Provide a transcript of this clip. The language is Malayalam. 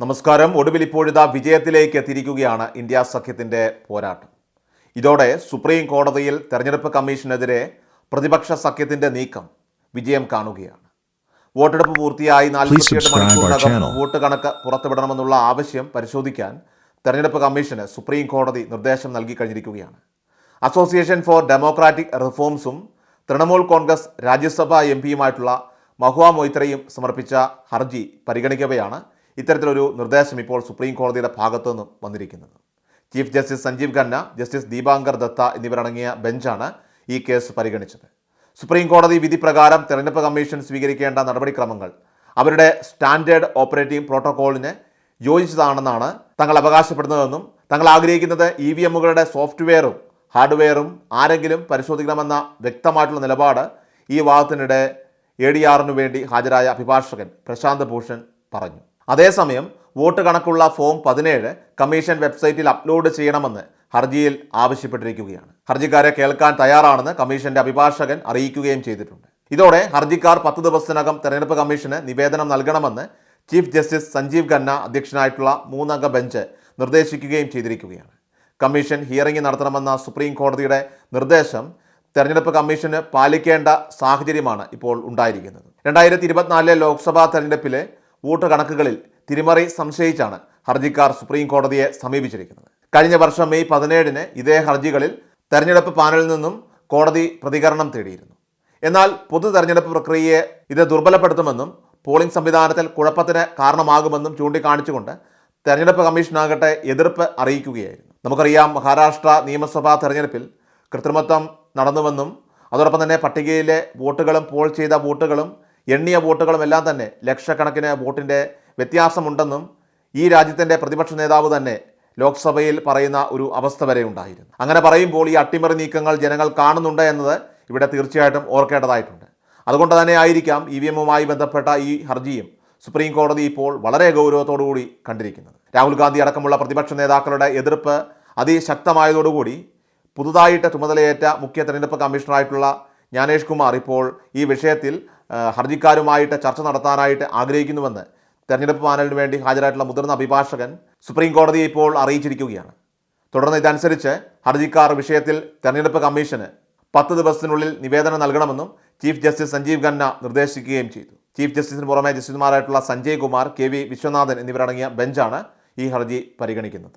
നമസ്കാരം. ഒടുവിൽ ഇപ്പോഴിതാ വിജയത്തിലേക്ക് എത്തിയിരിക്കുകയാണ് ഇന്ത്യ സഖ്യത്തിന്റെ പോരാട്ടം. ഇതോടെ സുപ്രീം കോടതിയിൽ തെരഞ്ഞെടുപ്പ് കമ്മീഷനെതിരെ പ്രതിപക്ഷ സഖ്യത്തിന്റെ നീക്കം വിജയം കാണുകയാണ്. വോട്ടെടുപ്പ് പൂർത്തിയായി നാൽപ്പത്തിയെട്ട് മണിക്കൂറിനകം വോട്ട് കണക്ക് പുറത്തുവിടണമെന്നുള്ള ആവശ്യം പരിശോധിക്കാൻ തെരഞ്ഞെടുപ്പ് കമ്മീഷന് സുപ്രീം കോടതി നിർദ്ദേശം നൽകി കഴിഞ്ഞിരിക്കുകയാണ്. അസോസിയേഷൻ ഫോർ ഡെമോക്രാറ്റിക് റിഫോംസും തൃണമൂൽ കോൺഗ്രസ് രാജ്യസഭാ എം പിയുമായിട്ടുള്ള മഹുവ മൊയ്ത്രയും സമർപ്പിച്ച ഹർജി പരിഗണിക്കവെയാണ് ഇത്തരത്തിലൊരു നിർദ്ദേശം ഇപ്പോൾ സുപ്രീം കോടതിയുടെ ഭാഗത്തു നിന്നും വന്നിരിക്കുന്നത്. Chief justice Sanjiv Khanna justice Dipankar Datta എന്നിവരടങ്ങിയ ബെഞ്ചാണ് ഈ കേസ് പരിഗണിച്ചത്. സുപ്രീം കോടതി വിധി പ്രകാരം തെരഞ്ഞെടുപ്പ് കമ്മീഷൻ സ്വീകരിക്കേണ്ട നടപടിക്രമങ്ങൾ അവരുടെ സ്റ്റാൻഡേർഡ് ഓപ്പറേറ്റിംഗ് പ്രോട്ടോക്കോളിന് യോജിച്ചതാണെന്നാണ് തങ്ങൾ അവകാശപ്പെടുന്നതെന്നും തങ്ങൾ ആഗ്രഹിക്കുന്നത് ഇ വി എമ്മുകളുടെ സോഫ്റ്റ്വെയറും ഹാർഡ്വെയറും ആരെങ്കിലും പരിശോധിക്കണമെന്ന വ്യക്തമായിട്ടുള്ള നിലപാട് ഈ വാദത്തിനിടെ എ ഡി ആറിനു വേണ്ടി ഹാജരായ അഭിഭാഷകൻ പ്രശാന്ത് ഭൂഷൺ പറഞ്ഞു. അതേസമയം വോട്ട് കണക്കുള്ള ഫോം പതിനേഴ് കമ്മീഷൻ വെബ്സൈറ്റിൽ അപ്ലോഡ് ചെയ്യണമെന്ന് ഹർജിയിൽ ആവശ്യപ്പെട്ടിരിക്കുകയാണ്. ഹർജിക്കാരെ കേൾക്കാൻ തയ്യാറാണെന്ന് കമ്മീഷന്റെ അഭിഭാഷകൻ അറിയിക്കുകയും ചെയ്തിട്ടുണ്ട്. ഇതോടെ ഹർജിക്കാർ പത്ത് ദിവസത്തിനകം തെരഞ്ഞെടുപ്പ് കമ്മീഷന് നിവേദനം നൽകണമെന്ന് ചീഫ് ജസ്റ്റിസ് സഞ്ജീവ് ഖന്ന അധ്യക്ഷനായിട്ടുള്ള മൂന്നംഗ ബെഞ്ച് നിർദ്ദേശിക്കുകയും ചെയ്തിരിക്കുകയാണ്. കമ്മീഷൻ ഹിയറിംഗ് നടത്തണമെന്ന സുപ്രീം കോടതിയുടെ നിർദ്ദേശം തെരഞ്ഞെടുപ്പ് കമ്മീഷന് പാലിക്കേണ്ട സാഹചര്യമാണ് ഇപ്പോൾ ഉണ്ടായിരിക്കുന്നത്. രണ്ടായിരത്തി ഇരുപത്തിനാലിലെ ലോക്സഭാ തെരഞ്ഞെടുപ്പിലെ വോട്ട് കണക്കുകളിൽ തിരിമറി സംശയിച്ചാണ് ഹർജിക്കാർ സുപ്രീം കോടതിയെ സമീപിച്ചിരിക്കുന്നത്. കഴിഞ്ഞ വർഷം മെയ് പതിനേഴിന് ഇതേ ഹർജികളിൽ തെരഞ്ഞെടുപ്പ് പാനലിൽ നിന്നും കോടതി പ്രതികരണം തേടിയിരുന്നു. എന്നാൽ പൊതു തെരഞ്ഞെടുപ്പ് പ്രക്രിയയെ ഇത് ദുർബലപ്പെടുത്തുമെന്നും പോളിംഗ് സംവിധാനത്തിൽ കുഴപ്പത്തിന് കാരണമാകുമെന്നും ചൂണ്ടിക്കാണിച്ചുകൊണ്ട് തെരഞ്ഞെടുപ്പ് കമ്മീഷനാകട്ടെ എതിർപ്പ് അറിയിക്കുകയായിരുന്നു. നമുക്കറിയാം മഹാരാഷ്ട്ര നിയമസഭാ തെരഞ്ഞെടുപ്പിൽ കൃത്രിമത്വം നടന്നുവെന്നും അതോടൊപ്പം തന്നെ പട്ടികയിലെ വോട്ടുകളും പോൾ ചെയ്ത വോട്ടുകളും എണ്ണിയ വോട്ടുകളും എല്ലാം തന്നെ ലക്ഷക്കണക്കിന് വോട്ടിന്റെ വ്യത്യാസമുണ്ടെന്നും ഈ രാജ്യത്തിന്റെ പ്രതിപക്ഷ നേതാവ് തന്നെ ലോക്സഭയിൽ പറയുന്ന ഒരു അവസ്ഥ വരെ ഉണ്ടായിരുന്നു. അങ്ങനെ പറയുമ്പോൾ ഈ അട്ടിമറി നീക്കങ്ങൾ ജനങ്ങൾ കാണുന്നുണ്ട് എന്നത് ഇവിടെ തീർച്ചയായിട്ടും ഓർക്കേണ്ടതായിട്ടുണ്ട്. അതുകൊണ്ട് തന്നെ ആയിരിക്കാം ഇ വി എമ്മുമായി ബന്ധപ്പെട്ട ഈ ഹർജിയും സുപ്രീം കോടതി ഇപ്പോൾ വളരെ ഗൗരവത്തോടുകൂടി കണ്ടിരിക്കുന്നത്. രാഹുൽ ഗാന്ധി അടക്കമുള്ള പ്രതിപക്ഷ നേതാക്കളുടെ എതിർപ്പ് അതിശക്തമായതോടുകൂടി പുതുതായിട്ട് ചുമതലയേറ്റ മുഖ്യ തെരഞ്ഞെടുപ്പ് കമ്മീഷണറായിട്ടുള്ള ജ്ഞാനേഷ് കുമാർ ഇപ്പോൾ ഈ വിഷയത്തിൽ ഹർജിക്കാരുമായിട്ട് ചർച്ച നടത്താനായിട്ട് ആഗ്രഹിക്കുന്നുവെന്ന് തെരഞ്ഞെടുപ്പ് പാനലിന് വേണ്ടി ഹാജരായിട്ടുള്ള മുതിർന്ന അഭിഭാഷകൻ സുപ്രീം കോടതിയെ ഇപ്പോൾ അറിയിച്ചിരിക്കുകയാണ്. തുടർന്ന് ഇതനുസരിച്ച് ഹർജിക്കാർ വിഷയത്തിൽ തെരഞ്ഞെടുപ്പ് കമ്മീഷന് പത്ത് ദിവസത്തിനുള്ളിൽ നിവേദനം നൽകണമെന്നും ചീഫ് ജസ്റ്റിസ് സഞ്ജീവ് ഖന്ന നിർദ്ദേശിക്കുകയും ചെയ്തു. ചീഫ് ജസ്റ്റിസിന് പുറമെ ജസ്റ്റിസുമാരായിട്ടുള്ള സഞ്ജയ് കുമാർ കെ വി വിശ്വനാഥൻ എന്നിവരടങ്ങിയ ബെഞ്ചാണ് ഈ ഹർജി പരിഗണിക്കുന്നത്.